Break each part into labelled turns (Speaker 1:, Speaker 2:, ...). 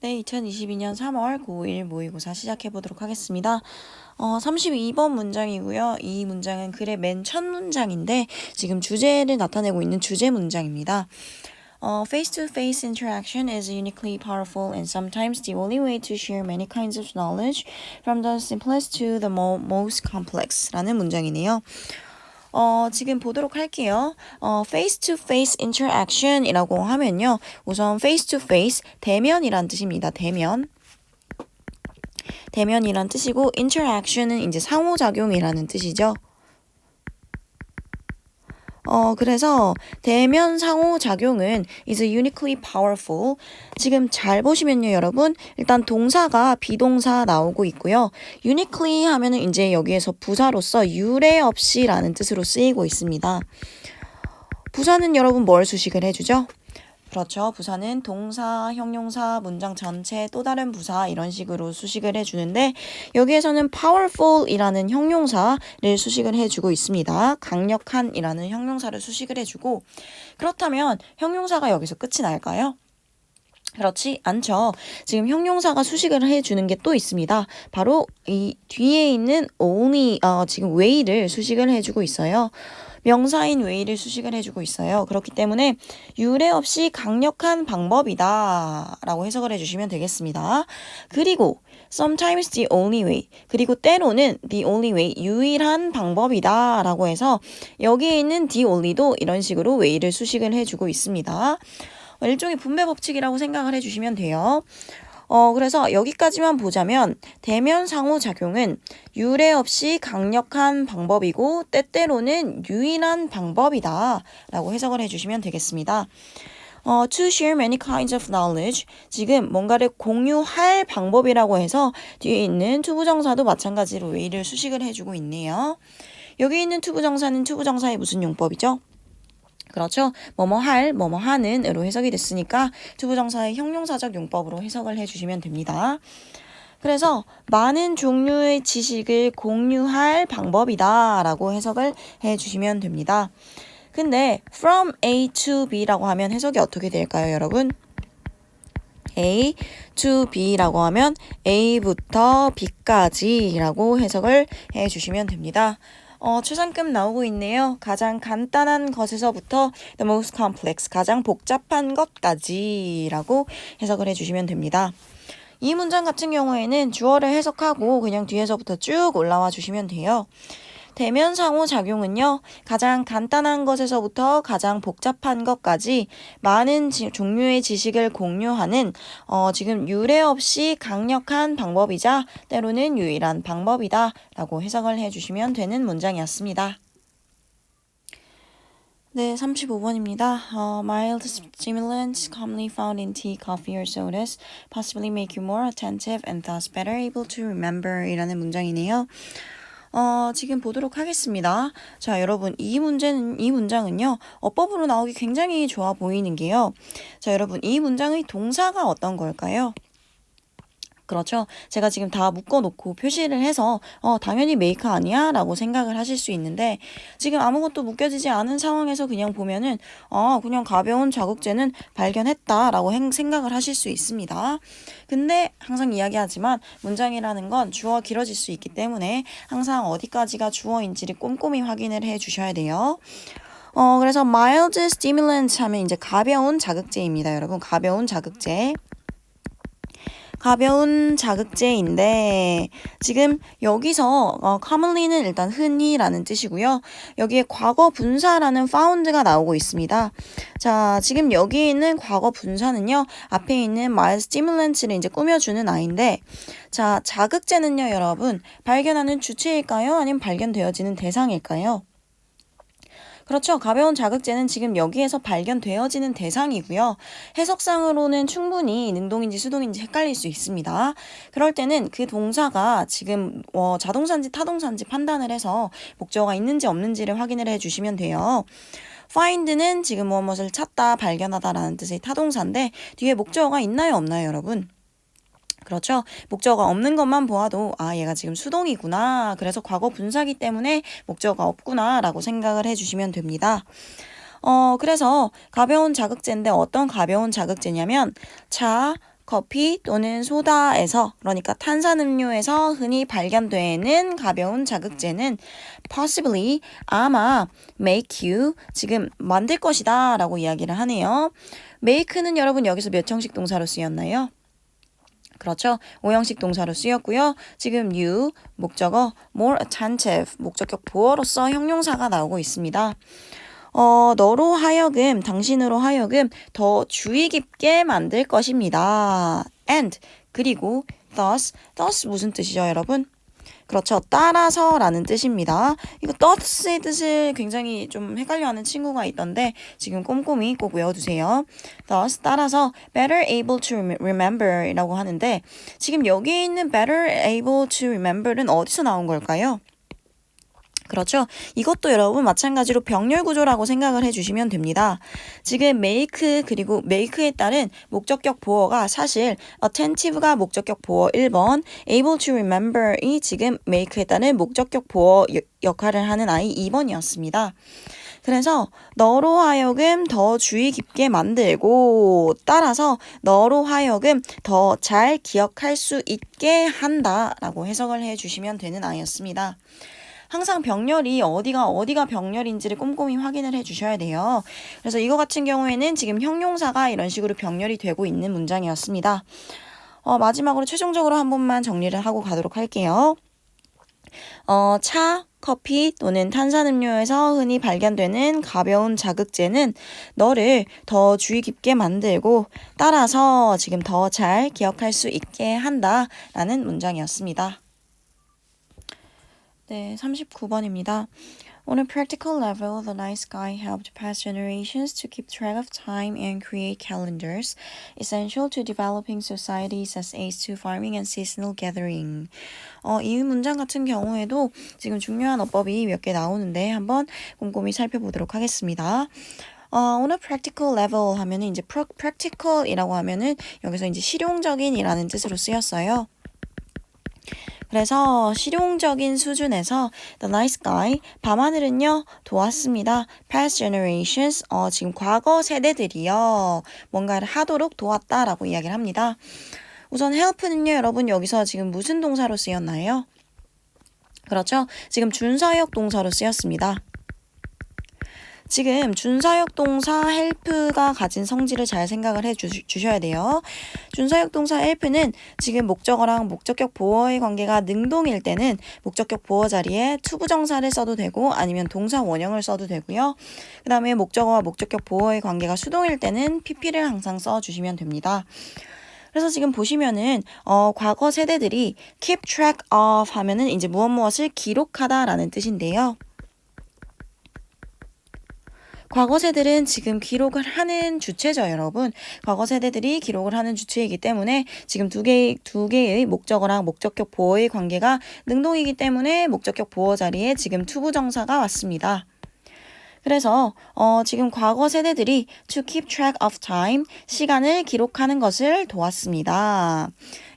Speaker 1: 네, 2022년 3월 고1 모의고사 시작해 보도록 하겠습니다. 어, 32번 문장이고요. 이 문장은 글의 맨 첫 문장인데 지금 주제를 나타내고 있는 주제 문장입니다. 어, face-to-face interaction is uniquely powerful and sometimes the only way to share many kinds of knowledge from the simplest to the mo- most complex 라는 문장이네요. 어, 지금 보도록 할게요. 어, face to face interaction 이라고 하면요. 우선 face to face, 대면이란 뜻입니다. 대면. 대면이란 뜻이고, interaction은 이제 상호작용이라는 뜻이죠. 어, 그래서 대면 상호작용은 is uniquely powerful. 지금 잘 보시면요, 여러분. 일단 동사가 비동사 나오고 있고요. uniquely 하면은 이제 여기에서 부사로서 유례 없이라는 뜻으로 쓰이고 있습니다. 부사는 여러분 뭘 수식을 해주죠? 그렇죠. 부사는 동사, 형용사, 문장 전체, 또 다른 부사 이런 식으로 수식을 해주는데 여기에서는 powerful이라는 형용사를 수식을 해주고 있습니다. 강력한이라는 형용사를 수식을 해주고 그렇다면 형용사가 여기서 끝이 날까요? 그렇지 않죠. 지금 형용사가 수식을 해주는 게 또 있습니다. 바로 이 뒤에 있는 only 어, 지금 way를 수식을 해주고 있어요. 명사인 way를 수식을 해주고 있어요. 그렇기 때문에 유례 없이 강력한 방법이다 라고 해석을 해주시면 되겠습니다. 그리고 sometimes the only way 그리고 때로는 the only way 유일한 방법이다 라고 해서 여기에 있는 the only도 이런 식으로 way를 수식을 해주고 있습니다. 일종의 분배 법칙이라고 생각을 해주시면 돼요. 어, 그래서 여기까지만 보자면 대면 상호작용은 유례 없이 강력한 방법이고 때때로는 유일한 방법이다 라고 해석을 해주시면 되겠습니다. 어, to share many kinds of knowledge. 지금 뭔가를 공유할 방법이라고 해서 뒤에 있는 투부정사도 마찬가지로 way를 수식을 해주고 있네요. 여기 있는 투부정사는 투부정사의 무슨 용법이죠? 그렇죠. 뭐뭐 할, 뭐뭐 하는 으로 해석이 됐으니까 투부정사의 형용사적 용법으로 해석을 해주시면 됩니다. 그래서 많은 종류의 지식을 공유할 방법이다 라고 해석을 해주시면 됩니다. 근데 from A to B라고 하면 해석이 어떻게 될까요, 여러분? A to B라고 하면 A부터 B까지라고 해석을 해주시면 됩니다. 어, 최상급 나오고 있네요. 가장 간단한 것에서부터 the most complex, 가장 복잡한 것까지라고 해석을 해주시면 됩니다. 이 문장 같은 경우에는 주어를 해석하고 그냥 뒤에서부터 쭉 올라와 주시면 돼요. 대면 상호 작용은요, 가장 간단한 것에서부터 가장 복잡한 것까지 많은 지, 종류의 지식을 공유하는, 어, 지금 유례 없이 강력한 방법이자 때로는 유일한 방법이다 라고 해석을 해주시면 되는 문장이었습니다. 네, 35번입니다. 어, mild stimulants commonly found in tea, coffee, or sodas possibly make you more attentive and thus better able to remember 이라는 문장이네요. 어, 지금 보도록 하겠습니다. 자, 여러분, 이 문제는, 이 문장은요, 어법으로 나오기 굉장히 좋아 보이는 게요. 자, 여러분, 이 문장의 동사가 어떤 걸까요? 그렇죠. 제가 지금 다 묶어놓고 표시를 해서 어 당연히 메이커 아니야 라고 생각을 하실 수 있는데 지금 아무것도 묶여지지 않은 상황에서 그냥 보면은 어 그냥 가벼운 자극제는 발견했다 라고 생각을 하실 수 있습니다. 근데 항상 이야기하지만 문장이라는 건 주어 길어질 수 있기 때문에 항상 어디까지가 주어인지를 꼼꼼히 확인을 해 주셔야 돼요. 어 그래서 mild stimulant 하면 이제 가벼운 자극제입니다. 여러분 가벼운 자극제. 가벼운 자극제인데 지금 여기서 어, commonly는 일단 흔히라는 뜻이고요. 여기에 과거 분사라는 found가 나오고 있습니다. 자, 지금 여기 있는 과거 분사는요. 앞에 있는 mild stimulant를 이제 꾸며주는 아이인데 자, 자극제는요, 여러분 발견하는 주체일까요? 아니면 발견되어지는 대상일까요? 그렇죠. 가벼운 자극제는 지금 여기에서 발견되어지는 대상이고요. 해석상으로는 충분히 능동인지 수동인지 헷갈릴 수 있습니다. 그럴 때는 그 동사가 지금 어, 자동사인지 타동사인지 판단을 해서 목적어가 있는지 없는지를 확인을 해 주시면 돼요. find는 지금 무엇을 찾다, 발견하다라는 뜻의 타동사인데 뒤에 목적어가 있나요, 없나요, 여러분? 그렇죠. 목적어가 없는 것만 보아도 아 얘가 지금 수동이구나. 그래서 과거 분사기 때문에 목적어가 없구나라고 생각을 해주시면 됩니다. 어 그래서 가벼운 자극제인데 어떤 가벼운 자극제냐면 차, 커피 또는 소다에서 그러니까 탄산음료에서 흔히 발견되는 가벼운 자극제는 possibly 아마 make you 지금 만들 것이다 라고 이야기를 하네요. make는 여러분 여기서 몇 형식 동사로 쓰였나요? 그렇죠. 오형식 동사로 쓰였고요. 지금 you 목적어 more attentive 목적격 보어로서 형용사가 나오고 있습니다. 어, 너로 하여금 당신으로 하여금 더 주의 깊게 만들 것입니다. and 그리고 thus thus 무슨 뜻이죠, 여러분? 그렇죠. 따라서라는 뜻입니다. 이거 thus의 뜻을 굉장히 좀 헷갈려하는 친구가 있던데 지금 꼼꼼히 꼭 외워두세요. thus 따라서 better able to remember이라고 하는데 지금 여기 있는 better able to remember는 어디서 나온 걸까요? 그렇죠. 이것도 여러분 마찬가지로 병렬 구조라고 생각을 해주시면 됩니다. 지금 make 그리고 make에 따른 목적격 보어가 사실 attentive가 목적격 보어 1번, able to remember이 지금 make에 따른 목적격 보어 역할을 하는 아이 2번이었습니다. 그래서 너로 하여금 더 주의 깊게 만들고 따라서 너로 하여금 더 잘 기억할 수 있게 한다라고 해석을 해 주시면 되는 아이였습니다. 항상 병렬이 어디가 어디가 병렬인지를 꼼꼼히 확인을 해 주셔야 돼요. 그래서 이거 같은 경우에는 지금 형용사가 이런 식으로 병렬이 되고 있는 문장이었습니다. 어, 마지막으로 최종적으로 한 번만 정리를 하고 가도록 할게요. 어, 차, 커피 또는 탄산음료에서 흔히 발견되는 가벼운 자극제는 너를 더 주의 깊게 만들고 따라서 지금 더 잘 기억할 수 있게 한다라는 문장이었습니다. 네, 39번입니다. On a practical level, the night sky helped past generations to keep track of time and create calendars, essential to developing societies as aids to farming and seasonal gathering. 어, 이 문장 같은 경우에도 지금 중요한 어법이 몇 개 나오는데 한번 꼼꼼히 살펴보도록 하겠습니다. 어, on a practical level 하면은 이제 practical이라고 하면은 여기서 이제 실용적인이라는 뜻으로 쓰였어요. 그래서 실용적인 수준에서 The Night Sky, 밤하늘은요, 도왔습니다. Past generations, 어, 지금 과거 세대들이요, 뭔가를 하도록 도왔다라고 이야기를 합니다. 우선 help는요, 여러분 여기서 지금 무슨 동사로 쓰였나요? 그렇죠. 지금 준사역 동사로 쓰였습니다. 지금 준사역 동사 help가 가진 성질을 잘 생각을 해 주, 셔야 돼요. 준사역 동사 help는 지금 목적어랑 목적격 보어의 관계가 능동일 때는 목적격 보어 자리에 투부정사를 써도 되고 아니면 동사 원형을 써도 되고요. 그 다음에 목적어와 목적격 보어의 관계가 수동일 때는 pp를 항상 써주시면 됩니다. 그래서 지금 보시면은 어, 과거 세대들이 keep track of 하면은 이제 무엇 무엇을 기록하다라는 뜻인데요. 과거 세대들은 지금 기록을 하는 주체죠, 여러분. 과거 세대들이 기록을 하는 주체이기 때문에 지금 두 개의 두 개의 목적어랑 목적격 보어의 관계가 능동이기 때문에 목적격 보어 자리에 지금 투부 정사가 왔습니다. 그래서 어, 지금 과거 세대들이 to keep track of time 시간을 기록하는 것을 도왔습니다.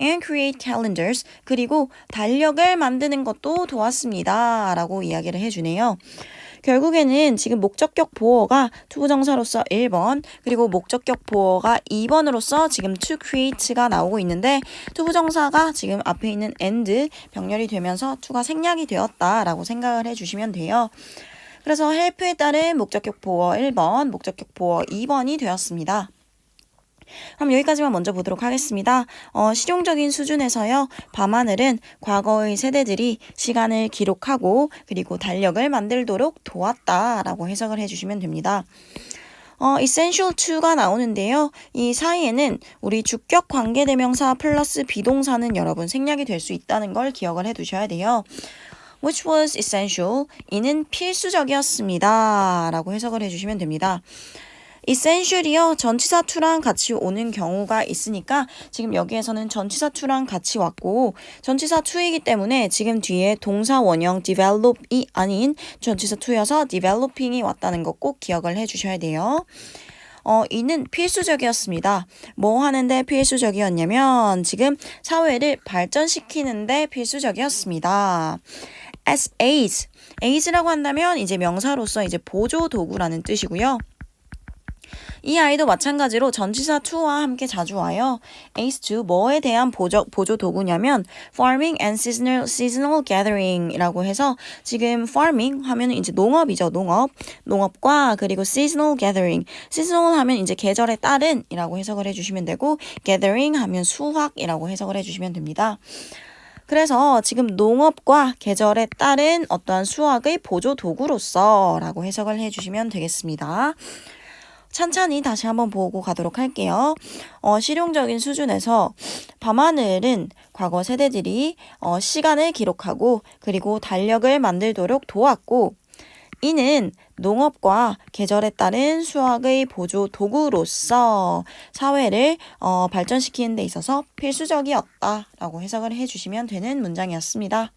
Speaker 1: and create calendars 그리고 달력을 만드는 것도 도왔습니다. 라고 이야기를 해주네요. 결국에는 지금 목적격 보어가 투부정사로서 1번 그리고 목적격 보어가 2번으로서 지금 to create가 나오고 있는데 투부정사가 지금 앞에 있는 and 병렬이 되면서 to가 생략이 되었다라고 생각을 해주시면 돼요. 그래서 help에 따른 목적격 보어 1번, 목적격 보어 2번이 되었습니다. 그럼 여기까지만 먼저 보도록 하겠습니다. 어, 실용적인 수준에서요. 밤하늘은 과거의 세대들이 시간을 기록하고 그리고 달력을 만들도록 도왔다라고 해석을 해주시면 됩니다. 어, essential to가 나오는데요. 이 사이에는 우리 주격 관계대명사 플러스 비동사는 여러분 생략이 될 수 있다는 걸 기억을 해 두셔야 돼요. which was essential. 이는 필수적이었습니다. 라고 해석을 해주시면 됩니다. Essential이요. 전치사 to랑 같이 오는 경우가 있으니까 지금 여기에서는 전치사 to랑 같이 왔고 전치사 to이기 때문에 지금 뒤에 동사 원형 develop이 아닌 전치사 to여서 developing이 왔다는 거 꼭 기억을 해 주셔야 돼요. 어, 이는 필수적이었습니다. 뭐 하는데 필수적이었냐면 지금 사회를 발전시키는데 필수적이었습니다. as aids. aids라고 한다면 이제 명사로서 이제 보조 도구라는 뜻이고요. 이 아이도 마찬가지로 전치사 to와 함께 자주 와요. ace to 뭐에 대한 보조, 보조 도구냐면 farming and seasonal, seasonal gathering이라고 해서 지금 farming 하면 이제 농업이죠. 농업. 농업과 그리고 seasonal gathering. seasonal 하면 이제 계절에 따른이라고 해석을 해주시면 되고 gathering 하면 수확이라고 해석을 해주시면 됩니다. 그래서 지금 농업과 계절에 따른 어떠한 수확의 보조 도구로서 라고 해석을 해주시면 되겠습니다. 찬찬히 다시 한번 보고 가도록 할게요. 어, 실용적인 수준에서 밤하늘은 과거 세대들이 어, 시간을 기록하고 그리고 달력을 만들도록 도왔고 이는 농업과 계절에 따른 수확의 보조 도구로서 사회를 어, 발전시키는 데 있어서 필수적이었다라고 해석을 해주시면 되는 문장이었습니다.